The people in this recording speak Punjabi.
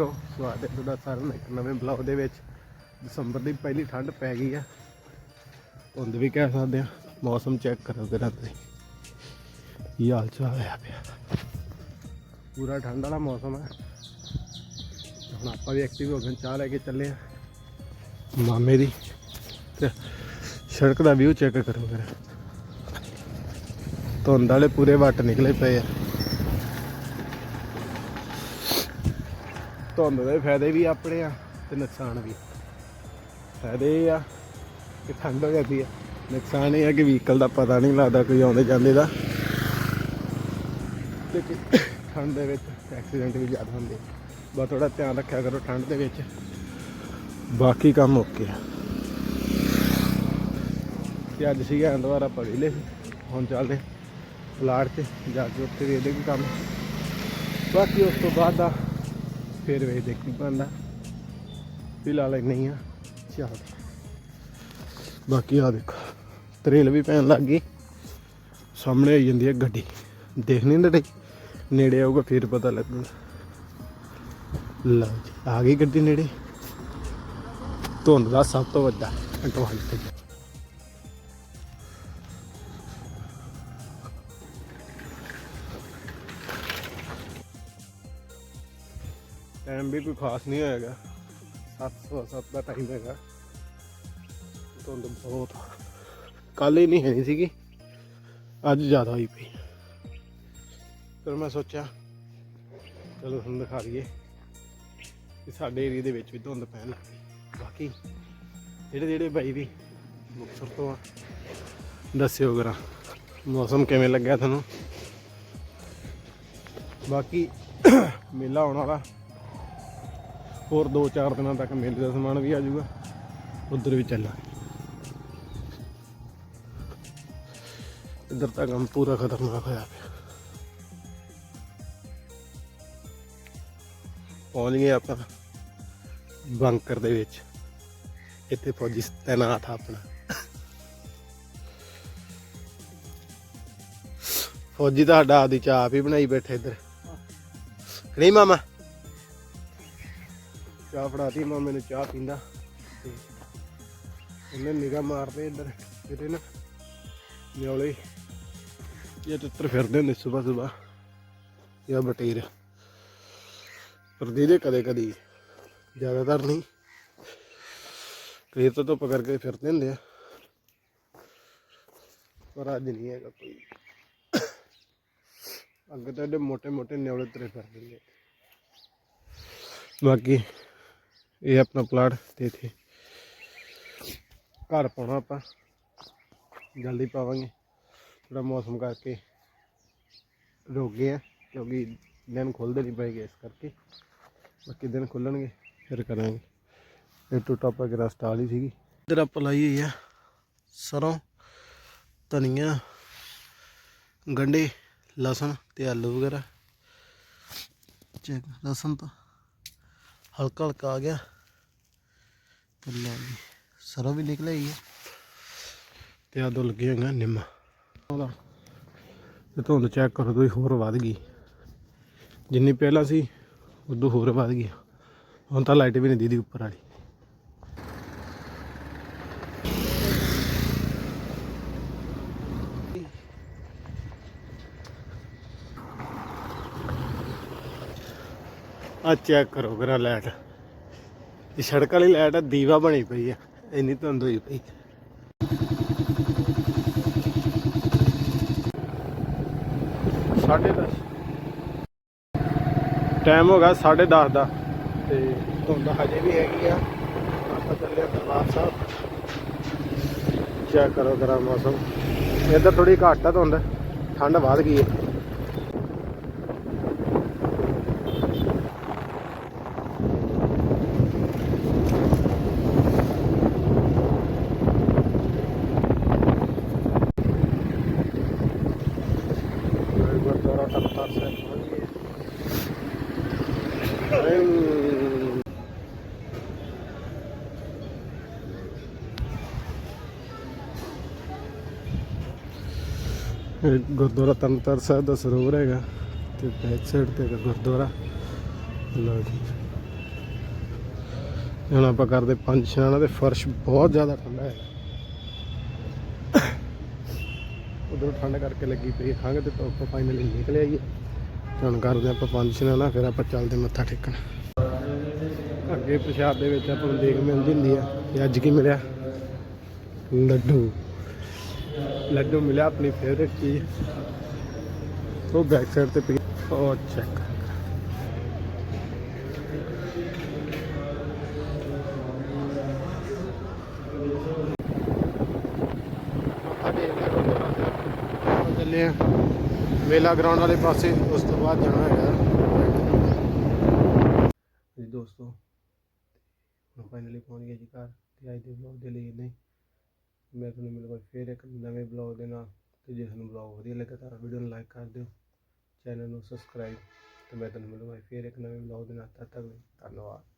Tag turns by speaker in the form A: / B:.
A: ਜੀ ਮਿੱਤਰੋ ਸਵਾਗਤ ਹੈ ਤੁਹਾਡਾ ਸਾਰਿਆਂ ਦਾ। ਇੱਕ ਨਵੇਂ ਬਲੌਗ ਦੇ ਵਿੱਚ ਦਸੰਬਰ ਦੀ ਪਹਿਲੀ ਠੰਡ ਪੈ ਗਈ ਆ। ਧੁੰਦ ਵੀ ਕਹਿ ਸਕਦੇ ਆ। ਮੌਸਮ ਚੈੱਕ ਕਰੋ ਜਰਾ ਤੁਸੀਂ। ਕੀ ਹਾਲ ਚਾਲ ਹੋਇਆ ਪਿਆ? ਪੂਰਾ ਠੰਡ ਵਾਲਾ ਮੌਸਮ ਹੈ ਹੁਣ ਆਪਾਂ ਵੀ ਐਕਟਿਵ ਹੋ ਗਏ, ਚਾਹ ਲੈ ਕੇ ਚੱਲੇ ਆ। ਮਾਮੇ ਦੀ ਤੇ ਸੜਕ ਦਾ ਵਿਊ ਚੈੱਕ ਕਰੋ ਜਰਾ। ਧੁੰਦ ਵਾਲੇ ਪੂਰੇ ਵੱਟ ਨਿਕਲੇ ਪਏ ਆ। ਧੁੰਦ ਦੇ ਫਾਇਦੇ ਵੀ ਆਪਣੇ ਆ ਤੇ ਨੁਕਸਾਨ ਵੀ। ਫਾਇਦੇ ਇਹ ਆ ਕਿ ਠੰਡ ਹੋ ਜਾਂਦੀ ਆ। ਨੁਕਸਾਨ ਇਹ ਆ ਕਿ ਵਹੀਕਲ ਦਾ ਪਤਾ ਨਹੀਂ ਲੱਗਦਾ ਕੋਈ ਆਉਂਦੇ ਜਾਂਦੇ ਦਾ। ਤੇ ਠੰਡ ਦੇ ਵਿੱਚ ਐਕਸੀਡੈਂਟ ਵੀ ਜ਼ਿਆਦਾ ਹੁੰਦੇ ਬਸ ਥੋੜਾ ਧਿਆਨ ਰੱਖਿਆ ਕਰੋ ਠੰਡ ਦੇ ਵਿੱਚ। ਬਾਕੀ ਕੰਮ ਓਕੇ ਆ। ਤੇ ਅੱਜ ਸੀਗਾ ਐਤਵਾਰ, ਆਪਾਂ ਵਿਹਲੇ ਸੀ। ਹੁਣ ਚੱਲਦੇ ਪਲਾਟ 'ਚ ਜਾ ਕੇ ਉੱਥੇ ਵੇਖਦੇ ਕੀ ਕੰਮ। ਬਾਕੀ ਉਸ ਤੋਂ ਬਾਅਦ ਦਾ ਫਿਰ ਵੇਖਦੇ ਦੇਖੀ ਬਣਦਾ ਫਿਲਹਾਲ ਇੰਨਾ ਆ। ਚੱਲ। ਬਾਕੀ ਆ ਦੇਖੋ, ਤਰੇਲ ਵੀ ਪੈਣ ਲੱਗ ਗਈ। ਸਾਹਮਣੇ ਆਈ ਜਾਂਦੀ ਹੈ ਗੱਡੀ। ਦੇਖ ਨਹੀਂ ਰਹੇ ਨੇੜੇ ਆਊਗਾ, ਫਿਰ ਪਤਾ ਲੱਗੂਗਾ। ਲਓ ਜੀ, ਆ ਗਈ ਗੱਡੀ ਨੇੜੇ। ਧੁੰਦ ਦਾ ਸਭ ਤੋਂ ਵੱਡਾ। ਐਡਵਾਂਟੇਜ ਟਾਈਮ ਵੀ ਕੋਈ ਖਾਸ ਨਹੀਂ ਹੋਏਗਾ 707 ਦਾ ਟਾਈਮ ਹੈਗਾ। ਧੁੰਦ ਬਹੁਤ ਕੱਲ ਹੀ ਨਹੀਂ ਹੈ ਸੀਗੀ। ਅੱਜ ਜ਼ਿਆਦਾ ਹੋਈ ਪਈ। ਫਿਰ ਮੈਂ ਸੋਚਿਆ, ਚਲੋ ਤੁਹਾਨੂੰ ਦਿਖਾ ਲਈਏ ਕਿ ਸਾਡੇ ਏਰੀਆ ਦੇ ਵਿੱਚ ਵੀ ਧੁੰਦ ਪੈਣ ਲੱਗ ਗਈ ਬਾਕੀ ਜਿਹੜੇ ਜਿਹੜੇ ਬਾਈ ਵੀ ਮੁਕਤਸਰ ਤੋਂ ਆ, ਦੱਸਿਓ ਕਰਾਂ ਮੌਸਮ ਕਿਵੇਂ ਲੱਗਿਆ ਤੁਹਾਨੂੰ? ਬਾਕੀ ਮੇਲਾ ਆਉਣ ਵਾਲਾ ਹੋਰ 2-4 ਦਿਨਾਂ ਤੱਕ ਮੇਲੇ ਦਾ ਸਮਾਨ ਵੀ ਆ ਜਾਊਗਾ। ਉਧਰ ਵੀ ਚੱਲਾਂਗੇ ਇੱਧਰ ਤਾਂ ਕੰਮ ਪੂਰਾ ਖਤਰਨਾਕ ਹੋਇਆ ਪਿਆ। ਪਹੁੰਚ ਗਏ ਆਪਾਂ ਬੰਕਰ ਦੇ ਵਿੱਚ। ਇੱਥੇ ਫੌਜੀ ਤੈਨਾਤ ਆ ਆਪਣਾ। ਫੌਜੀ ਤੁਹਾਡਾ ਸਾਡਾ ਆਪਦੀ ਚਾਹ ਹੀ ਬਣਾਈ ਬੈਠੇ ਇੱਧਰ। ਨਹੀਂ ਮਾਮਾ? ਚਾਹ ਫੜਾਤੀ ਮਾਮੇ ਨੂੰ ਚਾਹ ਪੀਂਦਾ। ਤੇ ਉਹਨੇ ਨਿਗਾਹ ਮਾਰਦੇ ਇੱਧਰ ਕਿਤੇ ਨਾ ਨਿਓਲੇ। ਇਹ ਤਿੱਤਰ ਫਿਰਦੇ ਹੁੰਦੇ ਸਵੇਰ ਸਵੇਰ ਇਹ ਬਟੇਰ। ਪਰ ਦੇ ਕਦੇ ਕਦੀ ਜ਼ਿਆਦਾਤਰ ਨਹੀਂ। ਕਈ ਤਾਂ ਧੁੱਪ ਕਰਕੇ ਫਿਰਦੇ ਹੁੰਦੇ ਆ। ਪਰ ਅੱਜ ਨਹੀਂ ਹੈਗਾ ਕੋਈ। ਅੱਗੇ ਤਾਂ ਇਹਦੇ ਮੋਟੇ ਮੋਟੇ ਨਿਉਲੇ ਤਰੇ ਫਿਰਦੇ ਨੇ ਬਾਕੀ ਇਹ ਆਪਣਾ ਪਲਾਟ ਤੇ ਇੱਥੇ ਘਰ ਪਾਉਣਾ ਆਪਾਂ। ਜਲਦੀ ਪਾਵਾਂਗੇ। ਥੋੜਾ ਮੌਸਮ ਕਰਕੇ ਰੁਕ ਗਏ ਆ, ਕਿਉਂਕਿ ਦਿਨ ਖੁੱਲਦੇ ਨਹੀਂ ਪਏਗੇ ਇਸ ਕਰਕੇ। ਬਾਕੀ ਦਿਨ ਖੁੱਲਣਗੇ, ਫਿਰ ਕਰਾਂਗੇ। ਇਹ ਟੂ ਟਾਪਾ ਕੇ ਰਸਤਾ ਵਾਲੀ ਸੀਗੀ। ਇੱਧਰ ਆਪਾਂ ਲਾਈ ਹੋਈ ਆ ਸਰੋਂ, ਧਨੀਆ ਗੰਡੇ ਲਸਣ ਤੇ ਆਲੂ ਵਗੈਰਾ। ਚੈੱਕ, ਲਸਣ ਤਾਂ ਹਲਕਾ ਹਲਕਾ ਆ ਗਿਆ। ਤੇ ਜੀ, ਸਰੋਂ ਵੀ ਨਿਕਲ ਆਈ ਹੈ ਤੇ ਆ ਦੋ ਲੱਗੇ ਹੋਈਆਂ ਨਿੰਮ। ਉਹਦਾ ਤੇ ਧੁੰਦ ਚੈੱਕ ਕਰੋ ਤੁਸੀਂ ਹੋਰ ਵੱਧ ਗਈ। ਜਿੰਨੀ ਪਹਿਲਾਂ ਸੀ, ਉਦੋਂ ਹੋਰ ਵੱਧ ਗਈ। ਹੁਣ ਤਾਂ ਲਾਈਟ ਵੀ ਨਹੀਂ ਦੀਦੀ ਉੱਪਰ ਵਾਲੀ। ਆ ਚੈੱਕ ਕਰੋ ਗਰਾ ਲਾਈਟ। ਇਹ ਸੜਕ ਵਾਲੀ ਲਾਈਟ ਆ ਦੀਵਾ ਬਣੀ ਪਈ ਆ ਇੰਨੀ ਧੁੰਦ ਹੋਈ ਪਈ। ਸਾਢੇ ਦਸ। ਟਾਈਮ ਹੋ ਗਿਆ 10:30 ਦਾ। ਤੇ ਧੁੰਦ ਹਜੇ ਵੀ ਹੈਗੀ ਆ। ਆਪਾਂ ਚੱਲੇ ਦਰਬਾਰ ਸਾਹਿਬ। ਚੈੱਕ ਕਰੋ ਗਰਾ ਮੌਸਮ। ਇੱਧਰ ਥੋੜੀ ਘੱਟ ਆ ਧੁੰਦ ਠੰਡ ਵੱਧ ਗਈ ਹੈ ਗੁਰਦੁਆਰਾ ਤਖਤਾਰ ਸਾਹਿਬ ਪਹੁੰਚ ਗਏ ਹਮ। ਇਹ ਗੁਰਦੁਆਰਾ ਤਖਤਾਰ ਸਾਹਿਬ ਦਾ ਸਰੋਵਰ ਹੈਗਾ ਤੇ ਬੈਕ ਸਾਈਡ ਤੇ ਹੈਗਾ ਗੁਰਦੁਆਰਾ। ਲਓ ਜੀ। ਹੁਣ ਆਪਾਂ ਕਰਦੇ ਪੰਜ ਇਸ਼ਨਾਨਾਂ ਤੇ ਫਰਸ਼ ਬਹੁਤ ਜ਼ਿਆਦਾ ਠੰਡਾ ਹੈ ਉਧਰ ਠੰਡ ਕਰਕੇ ਲੱਗੀ ਪਈ ਹੈ ਖੰਘ ਤੇ ਧੁੱਪ ਫਾਈਨਲੀ ਨਿਕਲ ਆਈ ਹੈ। ਤੇ ਹੁਣ ਕਰਦੇ ਆਪਾਂ ਪੰਜ ਇਸ਼ਨਾਨਾਂ ਫਿਰ ਆਪਾਂ ਚੱਲਦੇ ਮੱਥਾ ਟੇਕਣ। ਅੱਗੇ ਪ੍ਰਸ਼ਾਦ ਦੇ ਵਿੱਚ ਆਪਾਂ ਨੂੰ ਦੇਖ ਮਿਲਦੀ ਹੁੰਦੀ ਆ ਤੇ ਅੱਜ ਕੀ ਮਿਲਿਆ? ਲੱਡੂ। ਲੱਡੂ ਮਿਲਿਆ ਆਪਣੀ ਫੇਵਰੇਟ ਚੀਜ਼। ਉਹ ਬੈਕ ਸਾਈਡ ਤੇ ਪਈ। ਉਹ ਚੈੱਕ ਚੱਲੇ ਆ। ਮੇਲਾ ਗਰਾਊਂਡ ਵਾਲੇ ਪਾਸੇ ਉਸ ਤੋਂ ਬਾਅਦ ਜਾਣਾ ਹੈਗਾ। ਜੀ ਦੋਸਤੋ ਹੁਣ ਫਾਈਨਲੀ ਪਹੁੰਚ ਗਏ ਜੀ ਘਰ। ਤੇ ਅੱਜ ਦੇ ਵਲੌਗ ਦੇ ਲਈ ਨਹੀਂ ਮੈਂ ਤੁਹਾਨੂੰ ਮਿਲੂੰਗਾ ਫਿਰ ਇੱਕ ਨਵੇਂ ਵਲੌਗ ਦੇ ਨਾਲ। ਤੇ ਜੇ ਤੁਹਾਨੂੰ ਵਲੌਗ ਵਧੀਆ ਲੱਗਾ ਤਾਂ ਵੀਡੀਓ ਨੂੰ ਲਾਈਕ ਕਰ ਦਿਓ ਚੈਨਲ ਨੂੰ ਸਬਸਕ੍ਰਾਈਬ ਤੇ ਮੈਂ ਤੁਹਾਨੂੰ ਮਿਲੂੰਗਾ ਫਿਰ ਇੱਕ ਨਵੇਂ ਵਲੌਗ ਦੇ ਨਾਲ। ਤਦ ਤੱਕ ਲਈ ਧੰਨਵਾਦ।